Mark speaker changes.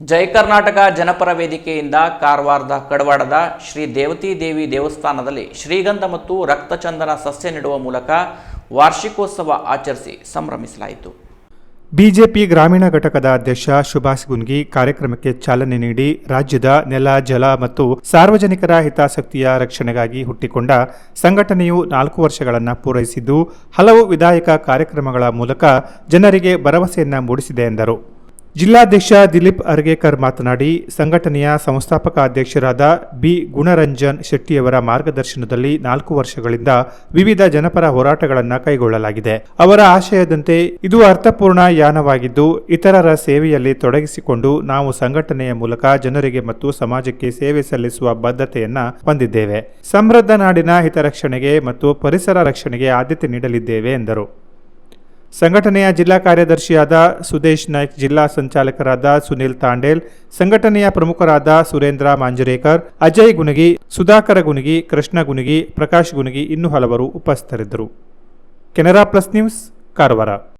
Speaker 1: ಜೈ ಕರ್ನಾಟಕ ಜನಪರ ವೇದಿಕೆಯಿಂದ ಕಾರವಾರದ ಕಡವಾಡದ ಶ್ರೀ ದೇವತಿ ದೇವಿ ದೇವಸ್ಥಾನದಲ್ಲಿ ಶ್ರೀಗಂಧ ಮತ್ತು ರಕ್ತಚಂದನ ಸಸ್ಯ ನೆಡುವ ಮೂಲಕ ವಾರ್ಷಿಕೋತ್ಸವ ಆಚರಿಸಿ ಸಂಭ್ರಮಿಸಲಾಯಿತು.
Speaker 2: ಬಿಜೆಪಿ ಗ್ರಾಮೀಣ ಘಟಕದ ಅಧ್ಯಕ್ಷ ಸುಭಾಷ್ ಗುನ್ಗಿ ಕಾರ್ಯಕ್ರಮಕ್ಕೆ ಚಾಲನೆ ನೀಡಿ ರಾಜ್ಯದ ನೆಲ, ಜಲ ಮತ್ತು ಸಾರ್ವಜನಿಕರ ಹಿತಾಸಕ್ತಿಯ ರಕ್ಷಣೆಗಾಗಿ ಹುಟ್ಟಿಕೊಂಡ ಸಂಘಟನೆಯು ನಾಲ್ಕು ವರ್ಷಗಳನ್ನು ಪೂರೈಸಿದ್ದು, ಹಲವು ವಿಧಾಯಕ ಕಾರ್ಯಕ್ರಮಗಳ ಮೂಲಕ ಜನರಿಗೆ ಭರವಸೆಯನ್ನ ಮೂಡಿಸಿದೆ ಎಂದರು. ಜಿಲ್ಲಾಧ್ಯಕ್ಷ ದಿಲೀಪ್ ಅರ್ಗೇಕರ್ ಮಾತನಾಡಿ, ಸಂಘಟನೆಯ ಸಂಸ್ಥಾಪಕ ಅಧ್ಯಕ್ಷರಾದ ಬಿ. ಗುಣರಂಜನ್ ಶೆಟ್ಟಿಯವರ ಮಾರ್ಗದರ್ಶನದಲ್ಲಿ ನಾಲ್ಕು ವರ್ಷಗಳಿಂದ ವಿವಿಧ ಜನಪರ ಹೋರಾಟಗಳನ್ನು ಕೈಗೊಳ್ಳಲಾಗಿದೆ. ಅವರ ಆಶಯದಂತೆ ಇದು ಅರ್ಥಪೂರ್ಣ ಯಾನವಾಗಿದ್ದು, ಇತರರ ಸೇವೆಯಲ್ಲಿ ತೊಡಗಿಸಿಕೊಂಡು ನಾವು ಸಂಘಟನೆಯ ಮೂಲಕ ಜನರಿಗೆ ಮತ್ತು ಸಮಾಜಕ್ಕೆ ಸೇವೆ ಸಲ್ಲಿಸುವ ಬದ್ಧತೆಯನ್ನ ಹೊಂದಿದ್ದೇವೆ. ಸಮೃದ್ಧ ನಾಡಿನ ಹಿತರಕ್ಷಣೆಗೆ ಮತ್ತು ಪರಿಸರ ರಕ್ಷಣೆಗೆ ಆದ್ಯತೆ ನೀಡಲಿದ್ದೇವೆ ಎಂದರು. ಸಂಘಟನೆಯ ಜಿಲ್ಲಾ ಕಾರ್ಯದರ್ಶಿಯಾದ ಸುದೇಶ್ ನಾಯ್ಕ್, ಜಿಲ್ಲಾ ಸಂಚಾಲಕರಾದ ಸುನಿಲ್ ತಾಂಡೇಲ್, ಸಂಘಟನೆಯ ಪ್ರಮುಖರಾದ ಸುರೇಂದ್ರ ಮಾಂಜರೇಕರ್, ಅಜಯ್ ಗುನಗಿ ಸುಧಾಕರ ಗುನಗಿ ಕೃಷ್ಣ ಗುನಗಿ ಪ್ರಕಾಶ್ ಗುನಗಿ ಇನ್ನೂ ಹಲವರು ಉಪಸ್ಥಿತರಿದ್ದರು. Canara plus news, Karwar.